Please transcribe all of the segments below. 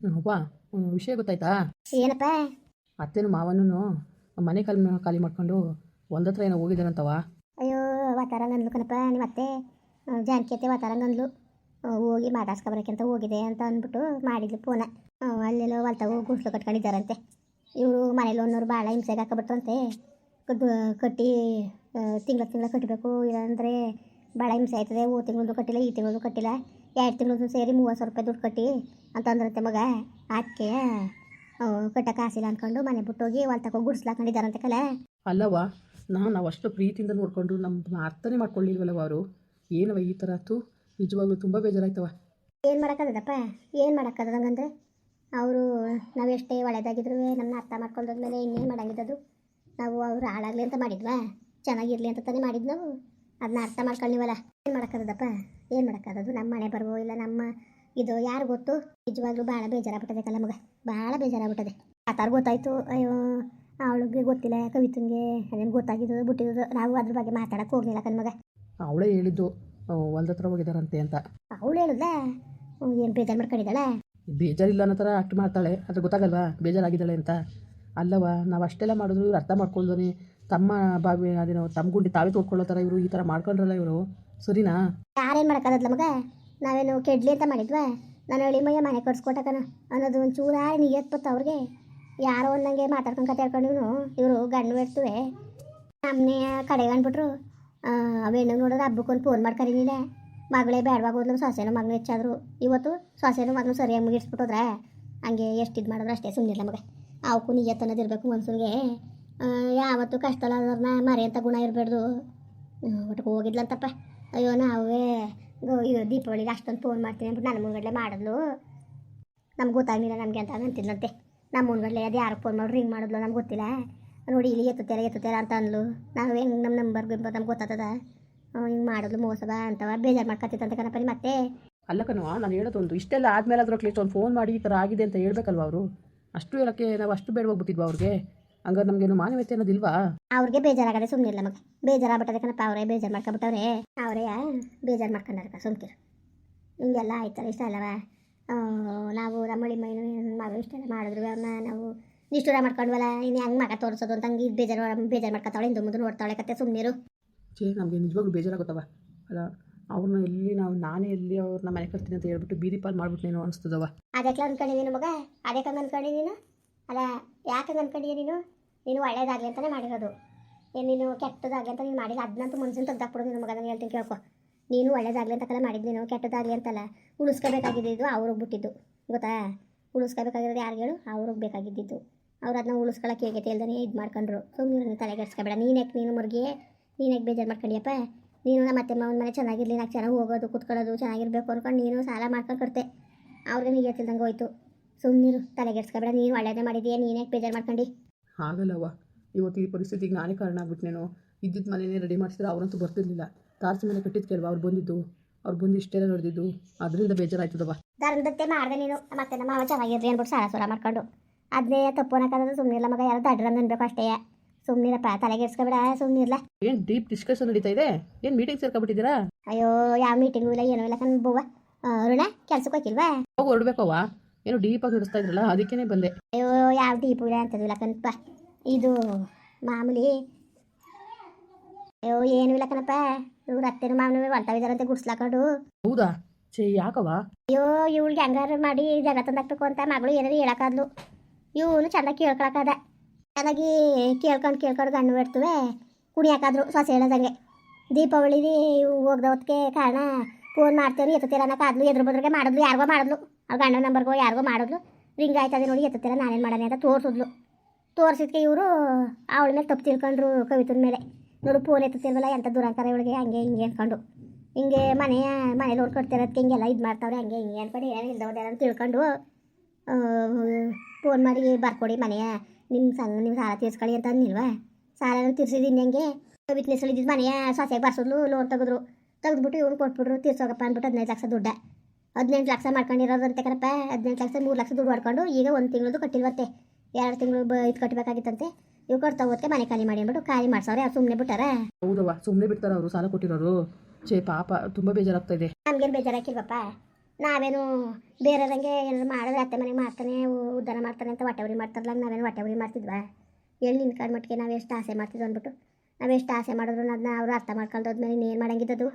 ಅವ್ವ ವಿಷಯ ಗೊತ್ತಾಯ್ತಾ? ಏನಪ್ಪ? ಅತ್ತೆನೂ ಮಾವನೂ ಮನೆ ಖಾಲಿ ಖಾಲಿ ಮಾಡ್ಕೊಂಡು ಒಂದತ್ರ ಏನೋ ಹೋಗಿದ್ದಾರಂತವ ಅಯ್ಯೋ ವಾತಾರಂಗ ಅಂದ್ಲು ಕಣಪ್ಪ. ನಿಮ್ಮ ಅತ್ತೆ ಆ, ಜಾನಕಿ ಅತ್ತೆ ವಾತಾರಂಗ ಅಂದ್ಲು ಹೋಗಿ ಮಾತಾಡ್ಸ್ಕೊಬರಕ್ಕೆ ಹೋಗಿದೆ ಅಂತ ಅಂದ್ಬಿಟ್ಟು ಮಾಡಿದ್ಲು ಫೋನ ಅಲ್ಲೆಲ್ಲ ಹೊಲ್ತಾಗ ಗುಡ್ಸ್ಲು ಕಟ್ಕೊಂಡಿದ್ದಾರಂತೆ. ಇವರು ಮನೇಲಿ ಒಂದೂರು ಭಾಳ ಹಿಂಸೆಗೆ ಹಾಕಬಿಟ್ರಂತೆ. ಕಟ್ಟು ಕಟ್ಟಿ ತಿಂಗಳ ತಿಂಗಳ ಕಟ್ಟಬೇಕು ಇಲ್ಲಾಂದರೆ ಭಾಳ ಹಿಂಸೆ ಆಯ್ತದೆ. ಓ ತಿಂಗಳದು ಕಟ್ಟಿಲ್ಲ ಈ ತಿಂಗಳದು ಕಟ್ಟಿಲ್ಲ. ಎರಡು ತಿಂಗಳು ಸೇರಿ ಮೂವತ್ತು ಸಾವಿರ ರೂಪಾಯಿ ದುಡ್ಡು ಕಟ್ಟಿ ಅಂತ ಅಂದ್ರಂತೆ ಮಗ ಅದಕ್ಕೆ ಕಟ್ಟ ಕಾಸಿಲ್ಲ ಅಂದ್ಕೊಂಡು ಮನೆ ಬಿಟ್ಟೋಗಿ ಒಲ್ ತಗೋ ಹಾಕೊಂಡಿದ್ದಾರಂತೆ ಕಲೆ. ಅಲ್ಲವ ನಾನು ನಾವು ಅಷ್ಟು ಪ್ರೀತಿಯಿಂದ ನೋಡಿಕೊಂಡು ನಮ್ಮ ಅರ್ಥನೇ ಮಾಡ್ಕೊಳ್ಳಿಲ್ವಲ್ಲವ ಅವರು? ಏನವ ಈ ಥರ ಆಯ್ತು ನಿಜವಾಗ್ಲೂ ತುಂಬ ಬೇಜಾರಾಯ್ತವ ಏನು ಮಾಡೋಕ್ಕದಪ್ಪ ಏನು ಮಾಡೋಕ್ಕದ ಹಂಗಂದ್ರೆ? ಅವರು ನಾವು ಎಷ್ಟೇ ಒಳ್ಳೇದಾಗಿದ್ರು ನಮ್ಮನ್ನ ಅರ್ಥ ಮಾಡ್ಕೊಂಡೋದ್ಮೇಲೆ ಇನ್ನೇನು ಮಾಡಂಗಿದ್ದದು? ನಾವು ಅವ್ರು ಹಾಳಾಗಲಿ ಅಂತ ಮಾಡಿದ್ವಾ? ಚೆನ್ನಾಗಿರಲಿ ಅಂತ ತಾನೇ ಮಾಡಿದ್ವಿ ನಾವು? ಅದನ್ನ ಅರ್ಥ ಮಾಡ್ಕೊಳ್ಳಿವಲ್ಲ? ಏನು ಮಾಡೋಕ್ಕದಪ್ಪ ಏನು ಮಾಡೋಕ್ಕದದು? ನಮ್ಮ ಮನೆ ಬರ್ಬೋ ಇಲ್ಲ ನಮ್ಮ ಇದು ಯಾರು ಗೊತ್ತು? ನಿಜವಾಗ್ಲೂ ಭಾಳ ಬೇಜಾರಾಗ್ಬಿಟ್ಟದೆ ಕಲ್ಲ ಮಗ. ಭಾಳ ಬೇಜಾರಾಗ್ಬಿಟ್ಟದೆ. ಆ ತರ ಗೊತ್ತಾಯ್ತು. ಅಯ್ಯೋ ಅವಳಿಗೆ ಗೊತ್ತಿಲ್ಲ ಕವಿತಂಗೆ. ಅದೇನು ಗೊತ್ತಾಗಿದ್ದು ಬಿಟ್ಟಿದ್ದು. ನಾವು ಅದ್ರ ಬಗ್ಗೆ ಮಾತಾಡಕ್ಕೆ ಹೋಗ್ಲಿಲ್ಲ ಕಣ್ ಮಗ. ಅವಳೇ ಹೇಳಿದ್ದು ಒಂದತ್ರ ಹೋಗಿದಾರಂತೆ ಅಂತ. ಅವಳು ಹೇಳಿದ್ಲ? ಏನು ಬೇಜಾರು ಮಾಡ್ಕೊಂಡಿದ್ದಾಳೆ? ಬೇಜಾರಿಲ್ಲ ಅನ್ನೋ ಥರ ಆಕ್ಟ್ ಮಾಡ್ತಾಳೆ. ಅದು ಗೊತ್ತಾಗಲ್ವಾ? ಬೇಜಾರಾಗಿದ್ದಾಳೆ ಅಂತ. ಅಲ್ಲವ ನಾವು ಅಷ್ಟೆಲ್ಲ ಮಾಡಿದ್ರು ಇವ್ರು ಅರ್ಥ ಮಾಡ್ಕೊಳ್ದಾನೆ ತಮ್ಮ ಬಾವಿ ಅದೇನೋ ತಮ್ಮ ಗುಂಡಿ ತಾವೇ ತೋಡ್ಕೊಳ್ಳೋ ಥರ ಇವರು ಈ ಥರ ಮಾಡ್ಕೊಂಡ್ರಲ್ಲ ಇವರು. ಸರಿನಾ? ಯಾರೇನು ಮಾಡೋಕ್ಕಾಗಲ್ಲ ಮಗ ನಾವೇನು ಕೆಡ್ಲಿ ಅಂತ ಮಾಡಿದ್ವಾ? ನಾನು ಹೇಳಿ ಮಯ್ಯ ಮನೆ ಕಟ್ಸ್ಕೊಟ್ಟಕನ ಅನ್ನೋದು ಒಂದು ಚೂರಾರಿ ನಿಯತ್ ಬತ್ತ ಅವ್ರಿಗೆ. ಯಾರೋ ಒಂದಂಗೆ ಮಾತಾಡ್ಕೊಂಡು ಕತೆ ಹೇಳ್ಕೊಂಡಿವ್ನು ಇವರು ಗಂಡು ಬಿಡ್ತುವೆ ನಮ್ಮನೆ ಕಡೆಗೆ ಅಂದ್ಬಿಟ್ರು ಅವೇನು ನೋಡೋದು ಹಬ್ಬಕ್ಕೊಂದು ಫೋನ್ ಮಾಡ್ಕರಿ ನೀನೆ ಮಗಳೇ ಬೇಡವಾಗೋದ್ಲು ಸೊಸೆನೂ ಮಗನ ಹೆಚ್ಚಾದ್ರು. ಇವತ್ತು ಸೊಸೆನೂ ಮಗಳು ಸರಿಯಾಗಿ ಮುಗಿಸ್ಬಿಟ್ಟೋದ್ರೆ ಹಂಗೆ ಎಷ್ಟು ಇದು ಮಾಡಿದ್ರು ಅಷ್ಟೇ ಸುಮ್ಮನಿಲ್ಲ ಮಗ ಅವಕ್ಕೂ ನಿಯತ್ ಅನ್ನೋದು ಇರಬೇಕು ಮನ್ಸೂನಿಗೆ. ಯಾವತ್ತು ಅಂದ್ರೆ ಮರೆ ಅಂತ ಗುಣ ಇರಬಾರ್ದು ಒಟ್ಟಿಗೆ ಹೋಗಿದ್ಲಂತಪ್ಪ. ಅಯ್ಯೋ, ನಾವೇ ಇದು ದೀಪಾವಳಿಗೆ ಅಷ್ಟೊಂದು ಫೋನ್ ಮಾಡ್ತೀನಿ ಅಂದ್ಬಿಟ್ಟು ನನ್ನ ಮುಂಗಡಲೆ ಮಾಡಿದ್ಲು. ನಮ್ಗೆ ಗೊತ್ತಾಗಲಿಲ್ಲ ನಮಗೆ ಅಂತ ಅಂತಿದ್ಲಂತೆ. ನಮ್ಮ ಮುಂಗಡಲೆ ಅದು ಯಾರು ಫೋನ್ ಮಾಡಿ ರಿಂಗ್ ಮಾಡಿದ್ಲು ನಮ್ಗೆ ಗೊತ್ತಿಲ್ಲ. ನೋಡಿ, ಇಲ್ಲಿ ಎತ್ತುತ್ತೀರ ಎತ್ತುತ್ತೀರ ಅಂತ ಅಂದ್ಲು. ನಾವು ಹೆಂಗೆ ನಮ್ಮ ನಂಬರ್ ಗಿಂಬರ್ ನಮ್ಗೆ ಗೊತ್ತಾಗ್ತದ ಹಿಂಗೆ ಮಾಡಿದ್ಲು ಮೋಸದ ಅಂತವ, ಬೇಜಾರು ಮಾಡ್ಕೊತಿತ್ತಂತ ಕಣಪ್ಪ ಮತ್ತೆ. ಅಲ್ಲ ಕಣವ ನಾನು ಹೇಳೋದೊಂದು, ಇಷ್ಟೆಲ್ಲ ಆದಮೇಲೆ ಅದ್ರ ಒಂದು ಫೋನ್ ಮಾಡಿ ಈ ಥರ ಆಗಿದೆ ಅಂತ ಹೇಳ್ಬೇಕಲ್ವ ಅವರು? ಅಷ್ಟು ಹೇಳೋಕ್ಕೆ ನಾವು ಅಷ್ಟು ಬೇಡ ಹೋಗ್ಬಿಟ್ಟಿದ್ವು ಅವ್ರಿಗೆ? ಹಂಗಾರೆ ಏನು ಮಾನವೀಯತೆ ಅನ್ನೋದಿಲ್ವಾ? ಅವ್ರಿಗೆ ಬೇಜಾರಾಗದೆ ಸುಮ್ಮನೆ ಇಲ್ಲ ಮಗ. ಬೇಜಾರಾಗ್ಬಿಟ್ಟದೆ ಕಣಪ್ಪ ಅವರೇ ಬೇಜಾರು ಮಾಡ್ಕೊಬಿಟ್ಟವ್ರೆ. ಅವರೇ ಬೇಜಾರು ಮಾಡ್ಕೊಂಡಾರ ಸುಮ್ಕಿರು. ಹಿಂಗೆಲ್ಲ ಆಯ್ತಲ್ಲ ಇಷ್ಟ ಅಲ್ಲವ? ನಾವು ನಮ್ಮಳಿ ಮೈನು ಮಗಳು ಇಷ್ಟೆಲ್ಲ ಮಾಡಿದ್ರು ಅವ್ರನ್ನ ನಾವು ನಿಷ್ಠೂರ ಮಾಡ್ಕೊಂಡ್ವಲ್ಲ ಇನ್ನು ಹೆಂಗೆ ಮಗ ತೋರಿಸೋದು ಅಂತ ಹಂಗೆ ಬೇಜಾರು ಬೇಜಾರು ಮಾಡ್ಕೊತಾವಳೆ ಹಿಂದೆ ಮುಂದೆ ನೋಡ್ತಾವಳೆ ಕತೆ ಸುಮ್ಮನಿರು ಛೇ ನಮಗೆ ನಿಜವಾಗ್ಲೂ ಬೇಜಾರಾಗುತ್ತವ ಅಲ್ಲ ಅವ್ರನ್ನ ಎಲ್ಲಿ ನಾವು ನಾನೇ ಎಲ್ಲಿ ಅವ್ರನ್ನ ಮನೆ ಕಲ್ತೀನಿ ಅಂತ ಹೇಳ್ಬಿಟ್ಟು ಬೀದಿ ಪಾಲ್ ನೀನು ಅನಿಸ್ತದವ. ಅದಕ್ಕೆ ಅನ್ಕೊಂಡಿದ್ದೀನಿ ಮಗ? ಅದಕ್ಕೆ ಹಂಗೆ ಅನ್ಕೊಂಡಿ ನೀನು? ಅಲ್ಲ ಯಾಕೆ ಅನ್ಕೊಂಡಿಯ ನೀನು? ನೀನು ಒಳ್ಳೇದಾಗಲಿ ಅಂತಲೇ ಮಾಡಿರೋದು. ಏನು ನೀನು ಕೆಟ್ಟದಾಗಲಿ ಅಂತ ನೀನು ಮಾಡಿಲ್ಲ ಅದನ್ನಂತೂ ಮನ್ಸಿನ ತೆಗ್ದಾಕ್ಬಿಡು ನಿನ್ನ ಮಗನ ಹೇಳ್ತೀನಿ ಕೇಳ್ಕೊ. ನೀನು ಒಳ್ಳೇದಾಗಲಿ ಅಂತ ಕಲ ಮಾಡಿದ್ದು ನೀನು, ಕೆಟ್ಟದಾಗಲಿ ಅಂತಲ್ಲ. ಉಳಿಸ್ಕೋಬೇಕಾಗಿದ್ದು ಅವ್ರಿಗೆ ಬಿಟ್ಟಿದ್ದು. ಗೊತ್ತಾ? ಉಳಿಸ್ಕೋಬೇಕಾಗಿರೋದು ಯಾರು ಹೇಳು? ಅವ್ರಿಗೆ ಬೇಕಾಗಿದ್ದಿದ್ದು. ಅವ್ರು ಅದನ್ನ ಉಳಿಸ್ಕೊಳಕ್ಕೆ ಹೇಗೆ ಹೇಳ್ದಾನೆ ಇದು ಮಾಡ್ಕೊಂಡ್ರು. ಸುಮ್ಮನೆ ತಲೆಗೆಡ್ಸ್ಕೊಬೇಡ ನೀನು ಯಾಕೆ ನೀನು ಮುರುಗಿ? ನೀನು ಯಾಕೆ ಬೇಜಾರು ಮಾಡ್ಕೊಂಡಿಯಪ್ಪ? ನೀನು ಮತ್ತೆ ಮಾವನ ಮನೆ ಚೆನ್ನಾಗಿರ್ಲಿ ನಾಲ್ಕು ಚೆನ್ನಾಗಿ ಹೋಗೋದು, ಕುತ್ಕೊಳ್ಳೋದು, ಚೆನ್ನಾಗಿರ್ಬೇಕು ಅಂದ್ಕೊಂಡು ನೀನು ಸಾಲ ಮಾಡ್ಕೊಂಡು ಕೊಡ್ತೆ. ಅವ್ರಿಗೆ ನೀರು ತಿಳ್ದಂಗೆ ಹೋಯ್ತು. ಸುಮ್ಮನಿರು ತಲೆಗೆಡ್ಸ್ಕೊಬೇಡ ನೀನು ಒಳ್ಳೇದೇ ಮಾಡಿದೀಯ ನೀನೇ ಬೇಜಾರು ಮಾಡ್ಕೊಂಡು. ಹಾಗಲ್ಲವ ಇವತ್ತು ಈ ಪರಿಸ್ಥಿತಿಗೆ ನಾನೇ ಕಾರಣ ಆಗ್ಬಿಟ್ನೇನೋ ಇದ್ದಿದ್ದ ಮನೆಯೇ ರೆಡಿ ಮಾಡಿಸಿದ್ರೆ ಅವರಂತೂ ಬರ್ತಿರ್ಲಿಲ್ಲ. ತಾರಸಿ ಮನೆ ಕಟ್ಟಿದ್ ಕೇಳುವ ಅವ್ರು ಬಂದಿದ್ದು. ಅವ್ರು ಬಂದು ಇಷ್ಟೆಲ್ಲ ನಡೆದಿದ್ದು. ಅದರಿಂದ ಬೇಜಾರಾಯ್ತದವ ಧರ್ಮದತ್ತೆ ಮಾಡಿದೆ ನೀನು. ಮತ್ತೆ ನಮ್ಮ ಅವ ಚೆನ್ನಾಗಿರ್ರಿ ಅಂದ್ಬಿಟ್ಟು ಸಾಲ ಸೂರ ಮಾಡ್ಕೊಂಡು. ಅದನ್ನೇ ತಪ್ಪು ಅನ್ನೋಕ್ಕಾದ್ರೆ ಸುಮ್ಮನಿಲ್ಲ ಮಗ ಯಾರು ದಡ್ರಂದು ಅನ್ಬೇಕು ಅಷ್ಟೇ. ಸುಮ್ಮನಿರಪ್ಪ ತಲೆಗೆಡ್ಸ್ಕೊಬೇಡ ಸುಮ್ಮನಿರ್ಲ ಏನು ಡೀಪ್ ಡಿಸ್ಕಷನ್ ನಡೀತಾ ಇದೆ? ಏನು ಮೀಟಿಂಗ್ ಸೇರ್ಕೊಬಿಟ್ಟಿದ್ದೀರಾ? ಅಯ್ಯೋ ಯಾವ ಮೀಟಿಂಗು ಇಲ್ಲ ಏನೂ ಇಲ್ಲ ಕಣ್ ಬವ್ವ. ಆ, ಅರುಣ ಕೆಲ್ಸಕ್ಕೆ ಹೋಗಿಲ್ವಾ ಹೋಗಿ ಹೊರಡ್ಬೇಕವ್ವ. ಏನೋ ಡೀಪಾಗಿ ಹಿಡಿಸ್ತಾ ಇದ್ರಲ್ಲ ಅದಕ್ಕೇನೆ ಬಂದೆ. ಅಯ್ಯೋ ಯಾವ ದೀಪ ಅಂತದಿಲ್ಲ ಕಣಪ್ಪ. ಇದು ಮಾಮೂಲಿ ಅಯ್ಯೋ ಏನು ಇಲ್ಲ ಕಣಪ್ಪ. ಇವ್ರ ಅತ್ತೆನೂ ಮಾಮೂಲಿ ಹೊಲ್ತಾವಿದಾರಂತೆ ಗುಡ್ಸ್ಲಾಕೊಂಡು. ಹೌದಾ? ಛೇ ಯಾಕವ ಅಯ್ಯೋ ಇವಳಿಗೆ ಹಂಗಾರು ಮಾಡಿ ಜಗ ತಂದಾಕ್ಬೇಕು ಅಂತ ಮಗಳು ಏನಾದ್ರು ಹೇಳಕ್ಕಾದ್ಲು. ಇವನು ಚೆನ್ನಾಗಿ ಕೇಳ್ಕೊಳಕಾದ ಚೆನ್ನಾಗಿ ಕೇಳ್ಕೊಂಡು ಕೇಳ್ಕೊಂಡು ಗಂಡು ಬಿಡ್ತುವೆ ಕುಣಿಯಾಕಾದ್ರು ಸೊಸೆ ಹೇಳೋದಂಗೆ. ದೀಪಾವಳಿ ಹೋಗ್ದ ಹೊತ್ತಿಗೆ ಕಾರಣ ಫೋನ್ ಮಾಡ್ತೇವೆ ಎತ್ತುತ್ತೀರ ಅನ್ನೋಕ್ಕಾದ್ಲು ಎದುರು ಬದ್ರಿಗೆ ಮಾಡಿದ್ಲು ಯಾರಿಗೋ ಮಾಡಿದ್ಲು. ಅವ್ರ ಗಂಡನ ನಂಬರ್ಗೋ ಯಾರಿಗೋ ಮಾಡಿದ್ಲು. ರಿಂಗ್ ಆಯ್ತದೆ ನೋಡಿ ನಾನು ನಾನೇನು ಮಾಡೋಣ ಅಂತ ತೋರಿಸಿದ್ಲು. ತೋರಿಸಿದ್ಕೆ ಇವರು ಅವಳ ಮೇಲೆ ತಪ್ಪು ತಿಳ್ಕೊಂಡ್ರು ಕವಿತನ ಮೇಲೆ. ನೋಡು ಫೋನ್ ಎತ್ತುತ್ತಿಲ್ವಲ್ಲ ಎಂಥ ಅಂತಾರೆ ಇವಳಿಗೆ? ಹಂಗೆ ಹಿಂಗೆ ಅಂದ್ಕೊಂಡು. ಹಿಂಗೆ ಮನೆಯ ಮನೆ ಅವ್ರು ಕಟ್ತಿರೋದಕ್ಕೆ ಹಿಂಗೆಲ್ಲ ಇದು ಮಾಡ್ತಾವ್ರೆ, ಹಂಗೆ ಹಿಂಗೆ ಅಂದ್ಕೊಂಡು ಏನು ಇಲ್ದವ್ರೆ ಅಂತ ತಿಳ್ಕೊಂಡು ಫೋನ್ ಮಾಡಿ, ಬರ್ಕೊಡಿ ಮನೆಯ. ನಿಮ್ಮ ಸಂಗ ನಿಮ್ಮ ಸಾಲ ತೀರ್ಸ್ಕೊಳ್ಳಿ ಅಂತ ಅಂದಿಲ್ವಾ ಸಾಲ ತೀರ್ಸಿದ್ದೀನಿ ಹೆಂಗೆ ಇದ್ದಿದ್ದು ಮನೆಯ ಸೊಸೆಗೆ ಬರ್ಸಿದ್ಲು ಲೋನ್ ತೆಗೆದ್ರು. ತೆಗೆದ್ಬಿಟ್ಟು ಇವ್ರು ಕೊಟ್ಬಿಟ್ರು, ತೀರ್ಸೋಗಪ್ಪ ಅಂದ್ಬಿಟ್ಟು ಹದಿನೈದು ಲಕ್ಷ ದುಡ್ಡ. ಹದಿನೆಂಟು ಲಕ್ಷ ಮಾಡ್ಕೊಂಡಿರೋದಂತೆ ಕಣಪ್ಪ. ಹದಿನೆಂಟು ಲಕ್ಷ ಮೂರು ಲಕ್ಷ ದುಡ್ಡು ಮಾಡ್ಕೊಂಡು ಈಗ ಒಂದು ತಿಂಗಳದು ಕಟ್ಟಿಲ್ವತ್ತೆ. ಎರಡು ತಿಂಗಳು ಬ ಇದು ಕಟ್ಟಬೇಕಾಗಿತ್ತಂತೆ ಇವು ಕೊಡ್ತಾ ಓದ್ಕೆ ಮನೆ ಖಾಲಿ ಮಾಡಿ ಅಂದ್ಬಿಟ್ಟು ಖಾಲಿ ಮಾಡ್ಸವ್ರೆ ಅವ್ರು ಸುಮ್ಮನೆ ಬಿಟ್ಟಾರ? ಹೌದವ್ವ ಸುಮ್ಮನೆ ಬಿಡ್ತಾರ ಅವರು ಸಾಲ ಕೊಟ್ಟಿರೋರು. ಛೇ ಪಾಪ ತುಂಬ ಬೇಜಾರಾಗ್ತಾ ಇದೆ. ನಮ್ಗೇನು ಬೇಜಾರಾಕಿಲ್ವಪ್ಪ? ನಾವೇನು ಬೇರೆದಂಗೆ ಏನಾದ್ರು ಮಾಡಿದ್ರೆ ಅತ್ತೆ ಮನೆಗೆ ಮಾಡ್ತಾನೆ ಉದ್ದಾರ ಮಾಡ್ತಾನೆ ಅಂತ ಹೊಟ್ಟೆ ಉರಿ ಮಾಡ್ತಾರಲ್ಲ ನಾವೇನು ಹೊಟ್ಟೆ ಉರಿ ಮಾಡ್ತಿದ್ವಾ? ಎಲ್ಲಿ ನಿಂತ್ಕೊಂಡು ಮಟ್ಟಿಗೆ ನಾವು ಎಷ್ಟು ಆಸೆ ಮಾಡ್ತಿದ್ವು ಅಂದ್ಬಿಟ್ಟು. ನಾವು ಎಷ್ಟು ಆಸೆ ಮಾಡಿದ್ರು ಅದನ್ನ ಅವರು ಅರ್ಥ ಮಾಡ್ಕೊಳ್ದೋದ್ಮೇಲೆ ಇನ್ನೇನು ಮಾಡಂಗಿದ್ದದು?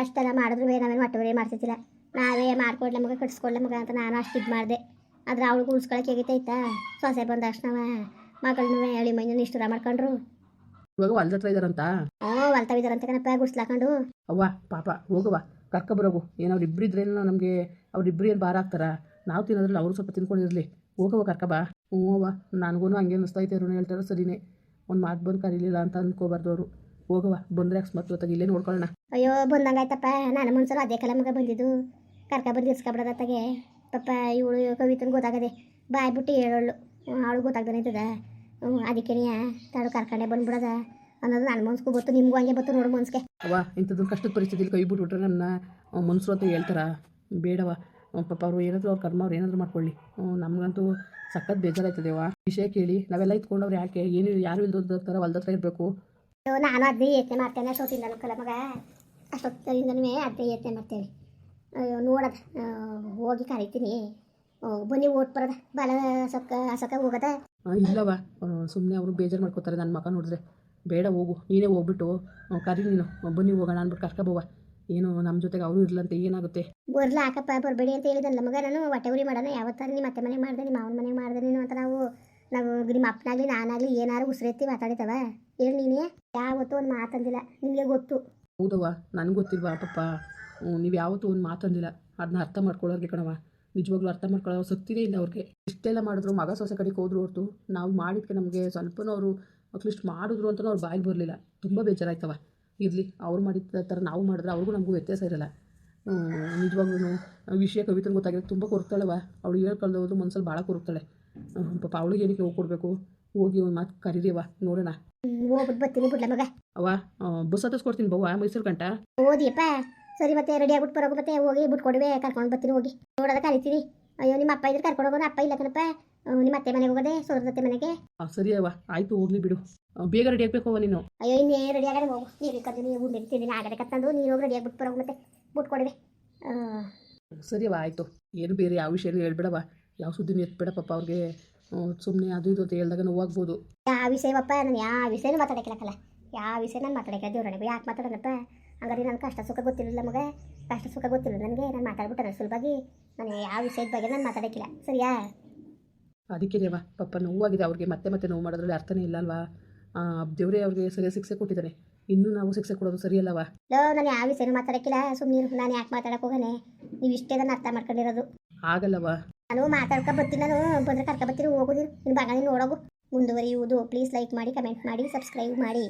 ಎಷ್ಟೆಲ್ಲ ಮಾಡಿದ್ರು ನಾವೇನು ಹೊಟ್ಟೆ ಉರಿ ಮಾಡ್ತಿದ್ದಿಲ್ಲ. ನಾವೇ ಮಾಡ್ಕೊಡ್ಲೆ ಮಗ ಕಟ್ಸ್ಕೊಡ್ಲೆ ಮಗ ಅಂತ ನಾನು ಅಷ್ಟು ಇದು ಮಾಡಿದೆ. ಆದ್ರೆ ಅವಳಿಗೆ ಉಳ್ಸ್ಕೊಳಕ್ಕೆ ಹೇಗಿತ್ತೈತಾ ಸೊಸೆ ಬಂದ ತಕ್ಷಣ ಮಗಳನ್ನೂ ಹೇಳಿ ಮೈನ ಇಷ್ಟರ ಮಾಡ್ಕೊಂಡ್ರು. ಇವಾಗ ಹೊಲ್ದತ್ರ ಇದಾರಂತ? ಹ್ಞೂ ಹೊಲ್ತಾವಿದಾರಂತ ಕಣಪ್ಪ ಗುಡ್ಸ್ಲಾಕೊಂಡು ಅವ್ವ ಪಾಪ ಹೋಗವ್ವ ಕರ್ಕೊಬರೋಗು ಏನು ಅವ್ರು ಇಬ್ರು ಇದ್ರೇನು ನಮಗೆ ಅವ್ರಿಬ್ರು ಏನು ಭಾರ ಆಗ್ತಾರ? ನಾವು ತಿನ್ನೋದ್ರಲ್ಲಿ ಅವರು ಸ್ವಲ್ಪ ತಿನ್ಕೊಂಡಿರಲಿ ಹೋಗವ್ವ ಕರ್ಕಬಾ ಹ್ಞೂ ಅವ್ವ ನನಗೂ ಹಂಗೆ ಅನಿಸ್ತೈತೆ ಅವ್ರು ಹೇಳ್ತಾರೆ ಸರಿನೇ. ಒಂದು ಮಾತು ಬಂದು ಕರೀಲಿಲ್ಲ ಅಂತ ಅನ್ಕೋಬಾರ್ದು ಅವರು. ಹೋಗವ್ವ ಬಂದ್ರೆ ಅಕಸ್ಮಾತ್ ಗೊತ್ತಾಗಿ ಇಲ್ಲೇ ನೋಡ್ಕೊಳ್ಳೋಣ ಅಯ್ಯೋ ಬಂದಂಗಾಯ್ತಪ್ಪ. ನಾನು ಮುಂಚೆ ಅದೇ ಕಲ ಮಗ ಬಂದಿದ್ದು. ಕರ್ಕ ಬಂದು ಇರ್ಸ್ಕೊಬಿಡೋದತ್ತಾಗೆ ಪಾಪ ಇವಳು ಕವಿತನ ಗೊತ್ತಾಗದೆ ಬಾಯ್ ಬಿಟ್ಟು ಹೇಳೋಳು. ಅವಳು ಗೊತ್ತಾಗ್ದಾನೆ ಇದ್ದದ. ಹ್ಞೂ ಅದಕ್ಕೇನೆಯ ತಾಳು ಕರ್ಕೊಂಡೆ ಬಂದ್ಬಿಡದ ಅನ್ನೋದು ನನ್ನ ಮನ್ಸ್ಗೂ ಬತ್ತು ನಿಮಗೂ ಹಂಗೆ ಬತ್ತು ನೋಡು ಮನ್ಸ್ಗೆ. ಅವ್ವ ಇಂಥದ್ದು ಕಷ್ಟದ ಪರಿಸ್ಥಿತಿಲಿ ಕೈ ಬಿಟ್ಬಿಟ್ರೆ ನನ್ನ ಮನ್ಸರು ಅಂತ ಹೇಳ್ತಾರ? ಬೇಡವ ಪಾಪ ಅವರು ಏನಾದರೂ ಅವ್ರ ಕರ್ಮ ಅವ್ರು ಏನಾದರೂ ಮಾಡ್ಕೊಳ್ಳಿ. ನಮಗಂತೂ ಸಖತ್ ಬೇಜಾರಾಯ್ತದೆ ಅವ್ವ. ವಿಷಯ ಕೇಳಿ ನಾವೆಲ್ಲ ಇತ್ಕೊಂಡವ್ರು ಯಾಕೆ? ಏನು ಯಾರು ಇಲ್ದೋದ್ರ ಥರ ಹೊಲ್ದ ಹತ್ರ ಇರಬೇಕು. ನಾನು ಅದೇ ಯೋಚನೆ ಮಾಡ್ತೇನೆ ಅಷ್ಟೊತ್ತಿಂದ ಕಲ ಮಗ. ಅಷ್ಟೊತ್ತಿಂದನೂ ಅದೇ ಯೋಚನೆ ಮಾಡ್ತೇನೆ ಅಯ್ಯೋ ನೋಡದ. ಹೋಗಿ ಕರಿತೀನಿ. ಬನ್ನಿ ಓಟ್ ಬರದ. ಬಲ ಸೊಕ್ಕ ಹಸಕ ಹೋಗದ. ಇಲ್ಲವ ಸುಮ್ಮನೆ ಅವರು ಬೇಜಾರು ಮಾಡ್ಕೋತಾರೆ ನನ್ನ ಮಗ ನೋಡಿದ್ರೆ. ಬೇಡ ಹೋಗು. ನೀನೇ ಹೋಗ್ಬಿಟ್ಟು ಕರಿ ನೀನು. ಬನ್ನಿ ಹೋಗೋಣ ಅಂದ್ಬಿಟ್ಟು ಕರ್ಕೊಬೋವ ಏನು ನಮ್ಮ ಜೊತೆಗೆ ಅವರು ಇರ್ಲಂತೆ ಏನಾಗುತ್ತೆ? ಬರ್ಲ ಹಾಕಪ್ಪ ಬರಬೇಡಿ ಅಂತ ಹೇಳಿದಲ್ಲ ಮಗ ನಾನು. ಹೊಟ್ಟೆ ಉರಿ ಮಾಡೋಣ. ಯಾವತ್ತಾರು ನಿಮ್ಮ ಅತ್ತೆ ಮನೆಗೆ ಮಾಡಿದೆ ನಿಮ್ಮ ಅವನ ಮನೆಗೆ ಮಾಡಿದೆ ನೀನು ಅಂತ ನಾವು ನಾವು ನಿಮ್ಮ ಅಪ್ಪನಾಗಲಿ ನಾನಾಗಲಿ ಏನಾರು ಉಸಿರೆತ್ತಿ ಮಾತಾಡಿತವ ಹೇಳಿ ನೀನೇ. ಯಾವತ್ತೂ ಒಂದು ಮಾತಂದಿಲ್ಲ. ನಿಮಗೆ ಗೊತ್ತು. ಹೌದವ್ವ. ನನಗೆ ಗೊತ್ತಿಲ್ವಾ ಪಾಪ ನೀವು ಯಾವತ್ತೂ ಒಂದು ಮಾತಂದಿಲ್ಲ ಅದನ್ನ ಅರ್ಥ ಮಾಡ್ಕೊಳ್ಳೋರಿಗೆ ಕಣವ ನಿಜವಾಗ್ಲೂ ಅರ್ಥ ಮಾಡ್ಕೊಳ್ಳೋ ಸಕ್ತಿನೇ ಇಲ್ಲ ಅವ್ರಿಗೆ. ಇಷ್ಟೆಲ್ಲ ಮಾಡಿದ್ರು ಮಗ ಸೊಸೆ ಕಡೆಗೆ ಹೋದ್ರು ಹೊರತು ನಾವು ಮಾಡಿದ್ಕೆ ನಮಗೆ ಸ್ವಲ್ಪನೂ ಅವರು ಅಟ್ಲೀಸ್ಟ್ ಮಾಡಿದ್ರು ಅಂತಲೂ ಅವ್ರು ಬಾಯಿಗೆ ಬರಲಿಲ್ಲ. ತುಂಬ ಬೇಜಾರಾಯ್ತವ ಇರಲಿ ಅವ್ರು ಮಾಡಿದ ಥರ ನಾವು ಮಾಡಿದ್ರೆ ಅವ್ರಿಗೂ ನಮಗೂ ವ್ಯತ್ಯಾಸ ಇರಲ್ಲ. ನಿಜವಾಗ್ಲೂ ವಿಷಯ ಕವಿತನ ಗೊತ್ತಾಗಿರೋದು ತುಂಬ ಕೊರಗ್ತಾಳವ ಅವಳು ಹೇಳ್ಕೊಳ್ದೆ ಹೋದ್ರು ಮನ್ಸಲ್ಲಿ ಭಾಳ ಕೊರಗ್ತಾಳೆ. ಪಾಪ ಅವಳಿಗೆ ಏನಕ್ಕೆ ಹೋಗಿ ಕೊಡಬೇಕು? ಹೋಗಿ ಒಂದು ಮಾತು ಕರೀರಿವ ನೋಡೋಣ. ಅವ ಹೋಗ್ಬಿಟ್ಟು ಬರ್ತೀನಿ ಬಿಡ್ಲ ಮಗ. ಅವ್ವ ಬಸ್ ಹತ್ತಿಸ್ಕೊಡ್ತೀನಿ ಬವ್ವ ಮೈಸೂರು ಗಂಟ. ಓದಿಯಪ್ಪ. ಸರಿ ಮತ್ತೆ ರೆಡಿ ಆಗ್ಬಿಟ್ಟು ಬರೋಗು ಮತ್ತೆ ಹೋಗಿ ಬಿಟ್ಕೊಡ್ವೆ ಕರ್ಕೊಂಡು ಬರ್ತೀನಿ ಹೋಗಿ. ನೋಡೋದ ಕರಿತೀವಿ ಅಯ್ಯೋ ನಿಮ್ಮ ಅಪ್ಪ ಇದ್ರೆ ಕರ್ಕೊಂಡು ಹೋಗೋದು ಅಪ್ಪ ಇಲ್ಲ ಕಣಪ್ಪ. ನಿಮ್ಮ ಅತ್ತೆ ಮನೆಗೆ ಹೋಗೋದೆ ಸೋದರತ್ತೆ ಮನೆಗೆ. ಸರಿ ಅವ್ವ ಆಯ್ತು ಹೋಗ್ಲಿ ಬಿಡು. ಬೇಗ ರೆಡಿ ಆಗ್ಬೇಕು ನೀನು. ಅಯ್ಯೋ ಇನ್ನೇ ರೆಡಿ ಆಗದೆ ಹೋಗು. ನೀರು ಕದ್ದು ನೀವು ಉಂಡಿರ್ತೀನಿ ಆಗದೆ ಕತ್ತಂದು ನೀನು ಹೋಗಿ ರೆಡಿ ಆಗ್ಬಿಟ್ಟು ಬರೋಗು ಮತ್ತೆ ಬಿಟ್ಕೊಡ್ವೆ ಸರಿ ಅವ ಆಯಿತು. ಏನು ಬೇರೆ ಯಾವ ವಿಷಯನೂ ಹೇಳ್ಬೇಡವ ಯಾವ ಸುದ್ದಿನೂ ಎತ್ಬೇಡ ಪಾಪ ಅವ್ರಿಗೆ ಸುಮ್ಮನೆ ಅದು ಇದು ಅಂತ ಹೇಳ್ದಾಗ ನೋವಾಗ್ಬೋದು ಯಾವ ವಿಷಯವಪ್ಪ? ನಾನು ಯಾವ ವಿಷಯನೂ ಮಾತಾಡಕ್ಕಿಲ್ಲಕ್ಕಲ್ಲ ಯಾವ ವಿಷಯ ನಾನು ಮಾತಾಡಕ್ಕೆ ದೇವ್ರಡೆ ಯಾಕೆ ಮಾತಾಡೋಣಪ್ಪ? ಹಂಗಾರೆ ನನ್ನ ಕಷ್ಟ ಸುಖ ಗೊತ್ತಿರಲಿಲ್ಲ ಮಗ. ಕಷ್ಟ ಸುಖ ಗೊತ್ತಿರಲಿಲ್ಲ. ನನಗೆ ನಾನು ಮಾತಾಡ್ಬಿಟ್ಟೆ ಸುಲಭವಾಗಿ ನಾನು ಯಾವ ವಿಷಯದ ಬಗ್ಗೆ ನಾನು ಮಾತಾಡೋಕ್ಕಿಲ್ಲ. ಸರಿಯಾ? ಅದಕ್ಕೆ ದೇವ ಪಪ್ಪ ನೋವಾಗಿದೆ. ಅವ್ರಿಗೆ ಮತ್ತೆ ಮತ್ತೆ ನೋವು ಮಾಡೋದ್ರಲ್ಲಿ ಅರ್ಥನೇ ಇಲ್ಲ ಅಲ್ವಾ ದೇವರೇ ಅವ್ರಿಗೆ ಸರಿಯಾದ ಶಿಕ್ಷೆ ಕೊಟ್ಟಿದ್ದಾನೆ. ಇನ್ನೂ ನಾವು ಶಿಕ್ಷೆ ಕೊಡೋದು ಸರಿಯಲ್ಲವಾ? ಲೋ ನಾನು ಯಾವ ವಿಷಯನೂ ಮಾತಾಡೋಕ್ಕಿಲ್ಲ. ಸುಮ್ಮನೆ ನಾನು ಯಾಕೆ ಮಾತಾಡಕ್ಕೆ ಹೋಗನೆ? ನೀವು ಇಷ್ಟೇ ನಾನು ಅರ್ಥ ಮಾಡ್ಕೊಂಡಿರೋದು. ಆಗಲ್ಲವಾ ನಾನು ಮಾತಾಡ್ಕೊ ಬರ್ತೀನಿ. ನಾನು ಬಂದ್ರೆ ಕರ್ಕೊ ಬರ್ತೀನಿ. ಹೋಗೋದಿರು ನಿಮ್ಮ ಮಗನ ನೋಡೋಗು. ಮುಂದುವರಿಯುವುದು. ಪ್ಲೀಸ್ ಲೈಕ್ ಮಾಡಿ ಕಮೆಂಟ್ ಮಾಡಿ ಸಬ್ಸ್ಕ್ರೈಬ್ ಮಾಡಿ.